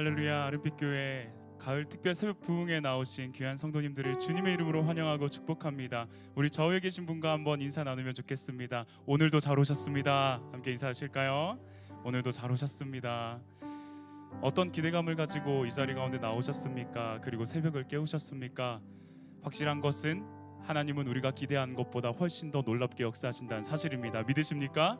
할렐루야 아름빛교회 가을 특별 새벽 부흥에 나오신 귀한 성도님들을 주님의 이름으로 환영하고 축복합니다. 우리 저에 계신 분과 한번 인사 나누면 좋겠습니다. 오늘도 잘 오셨습니다. 함께 인사하실까요? 오늘도 잘 오셨습니다. 어떤 기대감을 가지고 이 자리 가운데 나오셨습니까? 그리고 새벽을 깨우셨습니까? 확실한 것은 하나님은 우리가 기대한 것보다 훨씬 더 놀랍게 역사하신다는 사실입니다. 믿으십니까?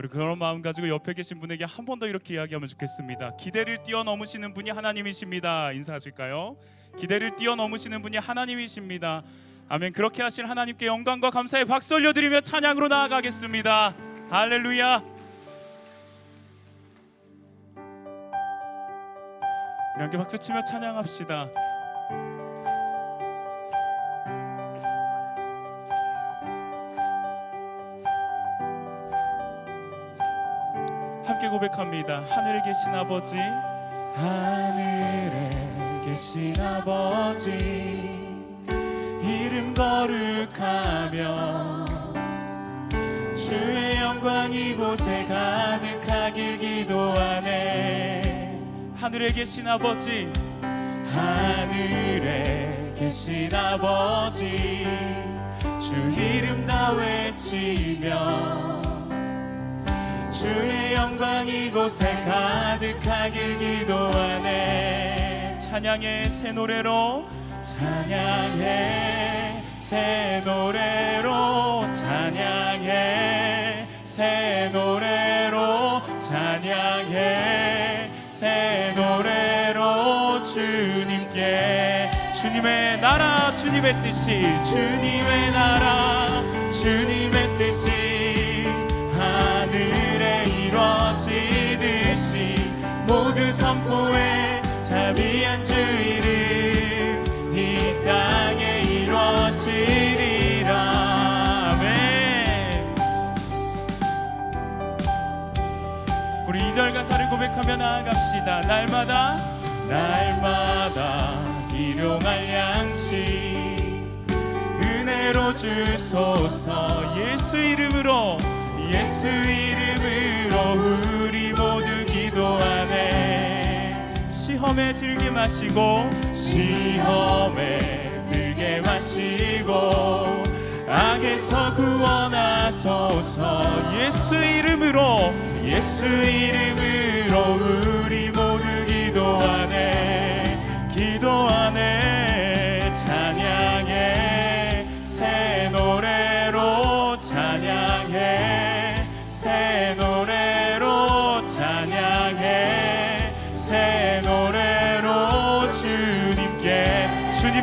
우리 그런 마음 가지고 옆에 계신 분에게 한 번 더 이렇게 이야기하면 좋겠습니다. 기대를 뛰어넘으시는 분이 하나님이십니다. 인사하실까요? 기대를 뛰어넘으시는 분이 하나님이십니다. 아멘. 그렇게 하신 하나님께 영광과 감사의 박수 올려드리며 찬양으로 나아가겠습니다. 할렐루야. 함께 박수 치며 찬양합시다. 함께 고백합니다. 하늘에 계신 아버지, 하늘에 계신 아버지, 이름 거룩하며 주의 영광 이곳에 가득하길 기도하네. 하늘에 계신 아버지, 하늘에 계신 아버지, 주 이름 다 외치며 주의 영광 이곳에 가득하길 기도하네. 찬양의 새 노래로. 찬양의 새 노래로. 찬양의 새 노래로. 찬양의 새 노래로. 주님께 주님의 나라 주님의 뜻이 주님의 나라 주님의 자비한 주 이름 이 땅에 이루어지리라. 아멘. 우리 2절 가사를 고백하며 나아갑시다. 날마다 날마다 일용할 양식 은혜로 주소서 예수 이름으로 예수 이름으로 우리 시험에 들게 마시고 시험에 들게 마시고 악에서 구원하소서. 예수 이름으로 예수 이름으로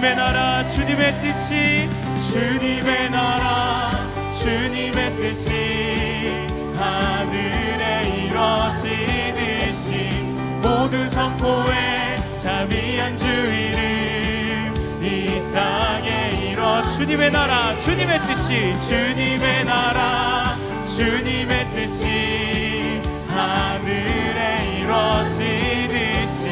주님의 나라 주님의 뜻이 주님의 나라 주님의 뜻이 하늘에 이루어지듯이 모든 선포에 자비한 주 이름 이 땅에 이뤄 주님의 나라 주님의 뜻이 주님의 나라 주님의 뜻이 하늘에 이루어지듯이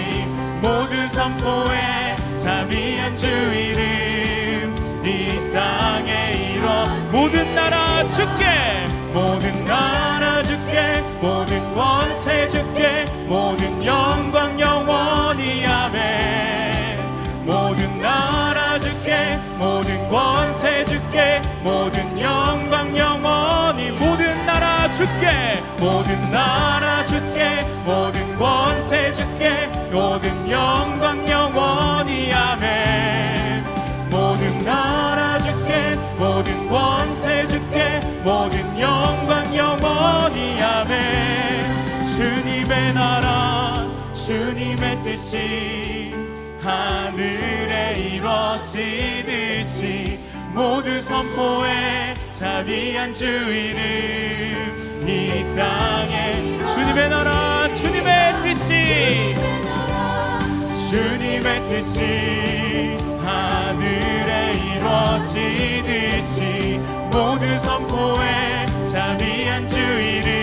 모든 선포에 자비한 주 이름 이 땅에 이뤄 모든 나라 주께 모든 나라 주께 모든 권세 주께 모든 영광 영원히 아멘. 모든 나라 주께 모든 권세 주께 모든 영광 영원히 모든 나라 주께 모든 나라 주께 모든 뜻이 하늘에 이루어지듯이 모두 선포해 자비한 주 이름 이 땅에 주님의 나라 주님의 뜻이. 주님의 뜻이 하늘에 이루어지듯이 모두 선포해 자비한 주 이름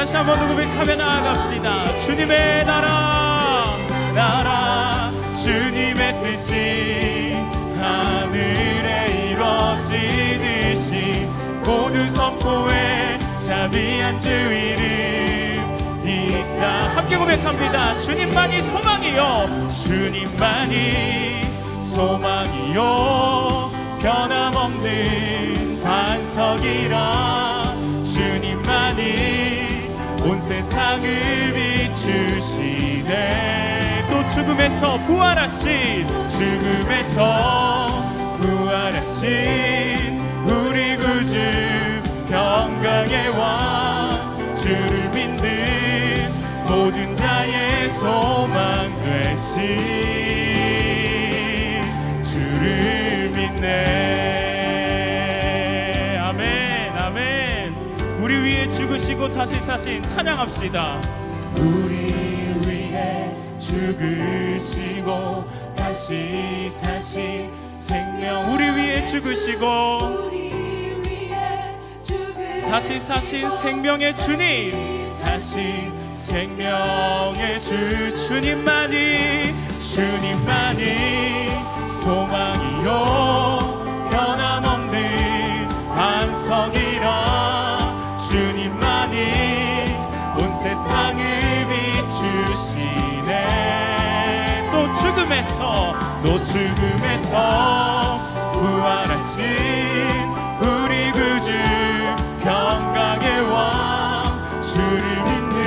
다시 한번 고백하며 나아갑시다 주님의 나라 나라 주님의 뜻이 하늘에 이루어지듯이 모두 선포해 자비한 주 이름 이 소망입니다. 함께 고백합니다. 주님만이 소망이요. 주님만이 소망이요. 변함없는 반석이라 주님만이 온 세상을 비추시네. 또 죽음에서 부활하신 죽음에서 부활하신 우리 구주 평강의 왕 주를 믿는 모든 자의 소망 되신 죽으시고 다시 사신 찬양합시다. 우리 위해 죽으시고 다시 사신 생명 우리 위해 죽으시고 다시 사신 생명의 주님. 사신 생명의 주 주님만이 주님만이 소망이요 세상을 비추시네. 또 죽음에서 또 죽음에서 부활하신 우리 구주 평강의 왕 주를 믿는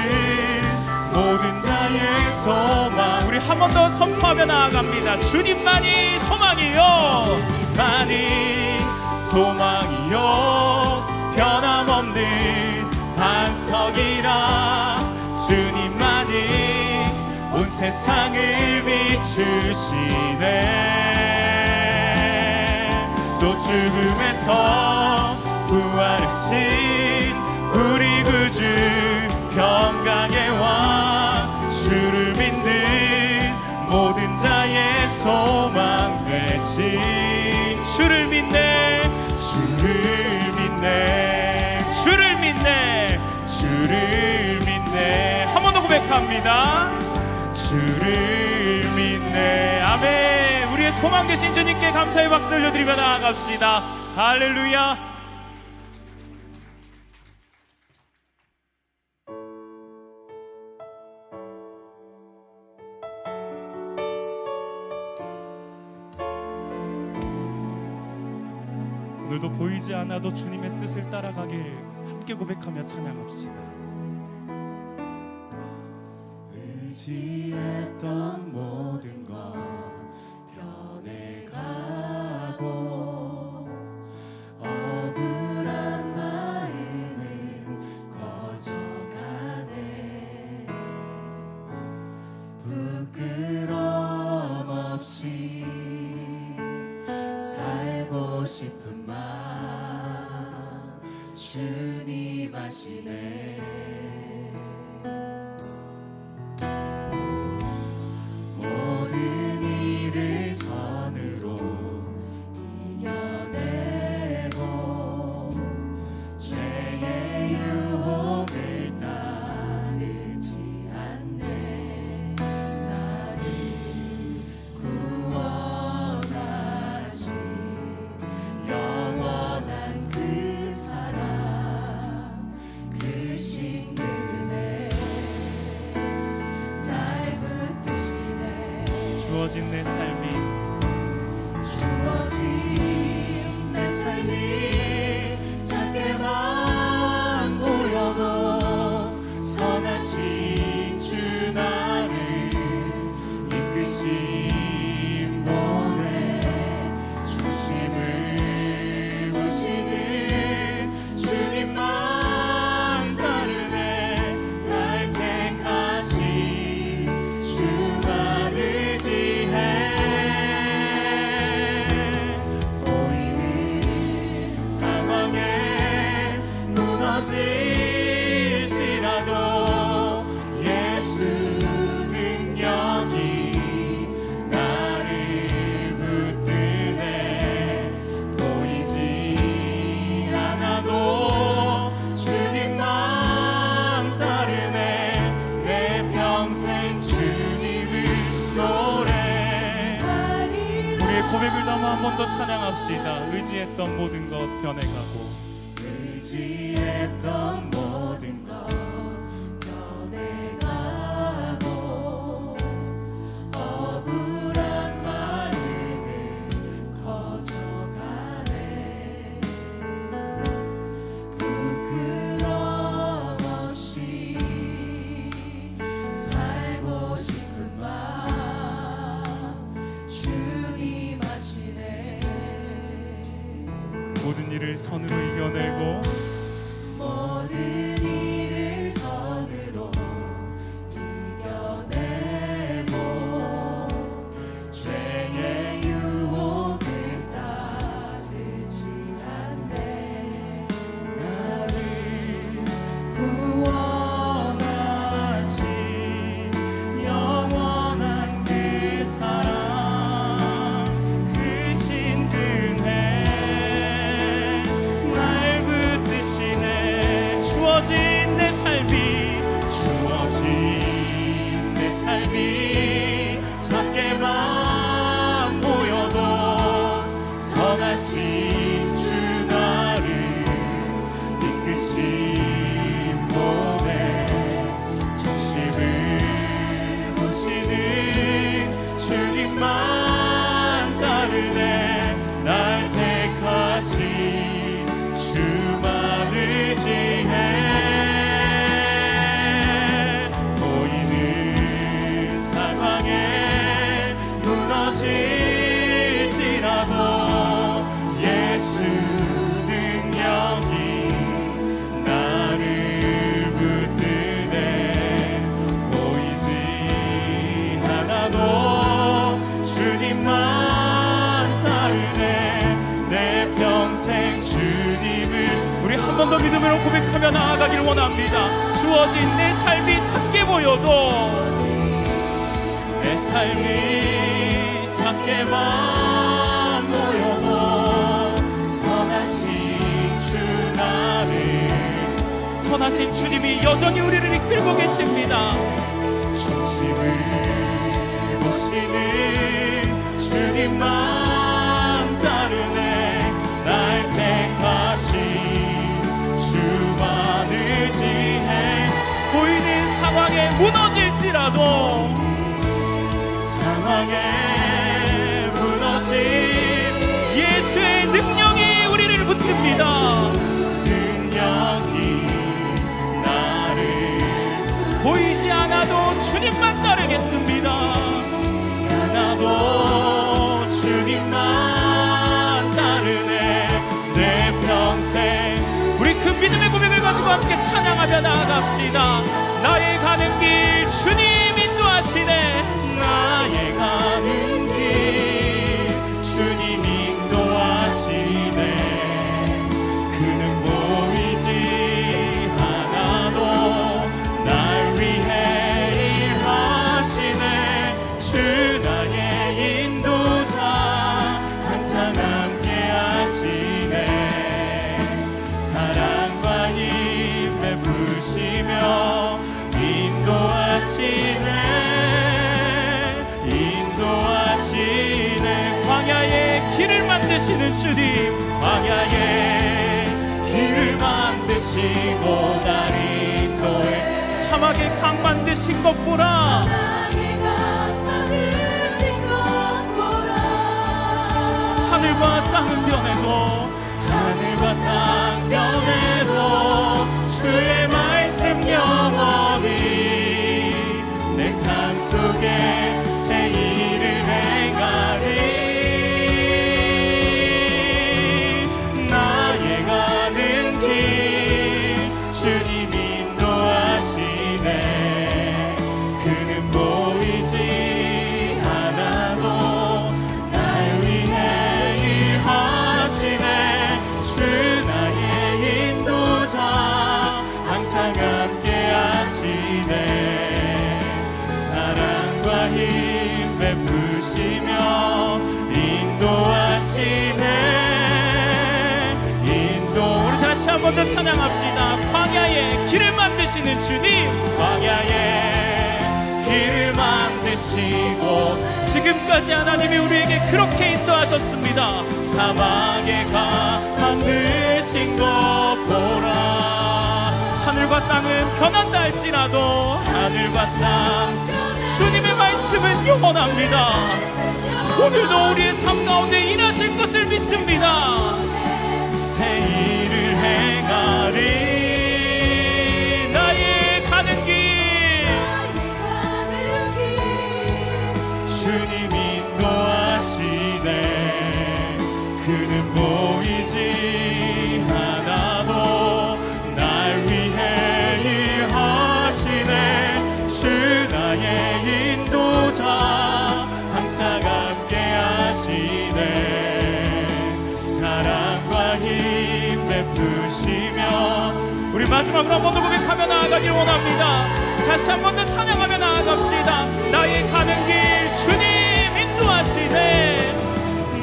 모든 자의 소망. 우리 한 번 더 선포하며 나아갑니다. 주님만이 소망이요. 주님만이 소망이요. 변함없는 반석이라 주님만이 온 세상을 비추시네. 또 죽음에서 부활하신 우리 구주 평강의 왕 주를 믿는 모든 자의 소망 되신 주를 믿네. 주를 믿네. 주를 믿네. 주를 고백합니다. 주를 믿네. 아멘. 우리의 소망 되신 주님께 감사의 박수 올려드리며 나아갑시다. 할렐루야. 오늘도 보이지 않아도 주님의 뜻을 따라가길 함께 고백하며 찬양합시다. 의지했던 모든 것 번 더 찬양합시다. 의지했던 모든 것 변해가고. 의지했던 선을 믿음으로 고백하며 나아가기를 원합니다. 주어진 내 삶이 작게 보여도 내 삶이 작게만 보여도 선하신 주 나를 선하신 주님이 여전히 우리를 이끌고 계십니다. 중심을 보시는 주님만 따르네. 날 의지해 보이는 상황에 무너질지라도. 상황에 무너진 예수의 능력이 우리를 붙듭니다. 능력이 나를 보이지 않아도 주님만 따르겠습니다. 하나도 주님만 따르네. 내 평생 우리 그 믿음의 고백을 가지고 함께 찬양하며 나아갑시다. 나의 가는 길 주님 인도하시네. 나의 가 만드시고 날 인도해 사막의 강 만드신 것 보라. 하늘과 땅은 변해도 하늘과 땅 변해도 주의 말씀 영원히 내 삶 속에 번 더 찬양합시다. 광야의 길을 만드시는 주님. 광야의 길을 만드시고 지금까지 하나님이 우리에게 그렇게 인도하셨습니다. 사막에 가 만드신 것 보라. 하늘과 땅은 변한다 할지라도 하늘과 땅 주님의 말씀은 영원합니다. 오늘도 우리의 삶 가운데 일하실 것을 믿습니다. 새 행하리 마지막으로 한 번 더 고백하며 나아가길 원합니다. 다시 한 번 더 찬양하며 나아갑시다. 나의 가는 길 주님 인도하시네.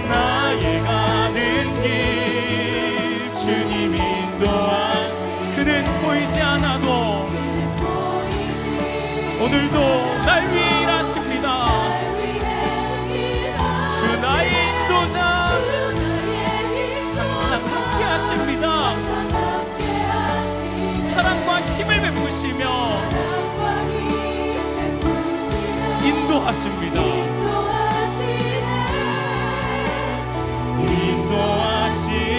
나의 가는 길 주님 인도하시네. 그는 보이지 않아도 오늘도 날 위해 인도하십니다. 인도하시네.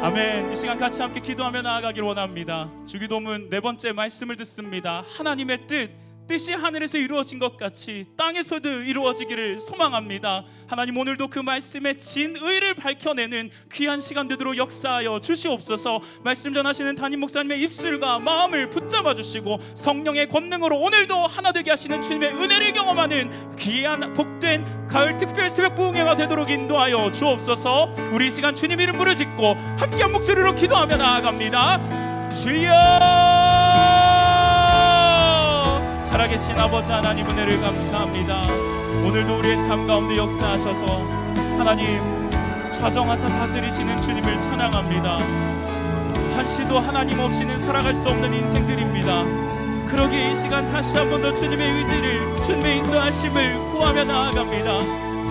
아멘. 이 시간 같이 함께 기도하며 나아가길 원합니다. 주기도문 네 번째 말씀을 듣습니다. 하나님의 뜻 뜻이 하늘에서 이루어진 것 같이 땅에서도 이루어지기를 소망합니다. 하나님 오늘도 그 말씀의 진의를 밝혀내는 귀한 시간 되도록 역사하여 주시옵소서. 말씀 전하시는 담임 목사님의 입술과 마음을 붙잡아 주시고 성령의 권능으로 오늘도 하나 되게 하시는 주님의 은혜를 경험하는 귀한 복된 가을 특별 새벽 부흥회가 되도록 인도하여 주옵소서. 우리 이 시간 주님 이름 부르짖고 함께한 목소리로 기도하며 나아갑니다. 주여 살아계신 아버지 하나님 은혜를 감사합니다. 오늘도 우리의 삶 가운데 역사하셔서 하나님 좌정하사 다스리시는 주님을 찬양합니다. 한시도 하나님 없이는 살아갈 수 없는 인생들입니다. 그러기에 이 시간 다시 한 번 더 주님의 의지를 주님의 인도하심을 구하며 나아갑니다.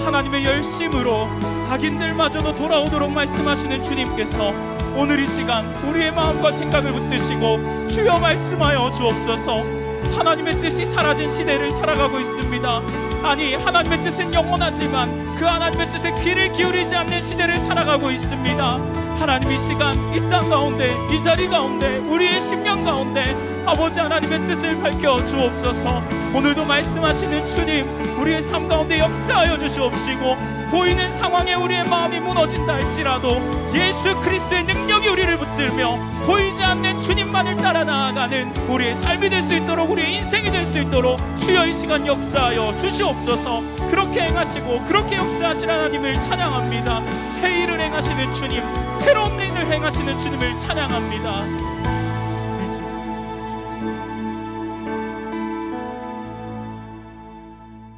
하나님의 열심으로 악인들마저도 돌아오도록 말씀하시는 주님께서 오늘 이 시간 우리의 마음과 생각을 붙드시고 주여 말씀하여 주옵소서 하나님의 뜻이 사라진 시대를 살아가고 있습니다. 아니 하나님의 뜻은 영원하지만 그 하나님의 뜻에 귀를 기울이지 않는 시대를 살아가고 있습니다. 하나님 이 시간 이 땅 가운데 이 자리 가운데 우리의 심령 가운데 아버지 하나님의 뜻을 밝혀 주옵소서. 오늘도 말씀하시는 주님 우리의 삶 가운데 역사하여 주시옵시고 보이는 상황에 우리의 마음이 무너진다 할지라도 예수 그리스도의 능력이 우리를 붙들며 보이지 않는 주님만을 따라 나아가는 우리의 삶이 될 수 있도록 우리의 인생이 될 수 있도록 주여 이 시간 역사하여 주시옵소서. 그렇게 행하시고 그렇게 역사하신 하나님을 찬양합니다. 새 일을 행하시는 주님 새로운 일을 행하시는 주님을 찬양합니다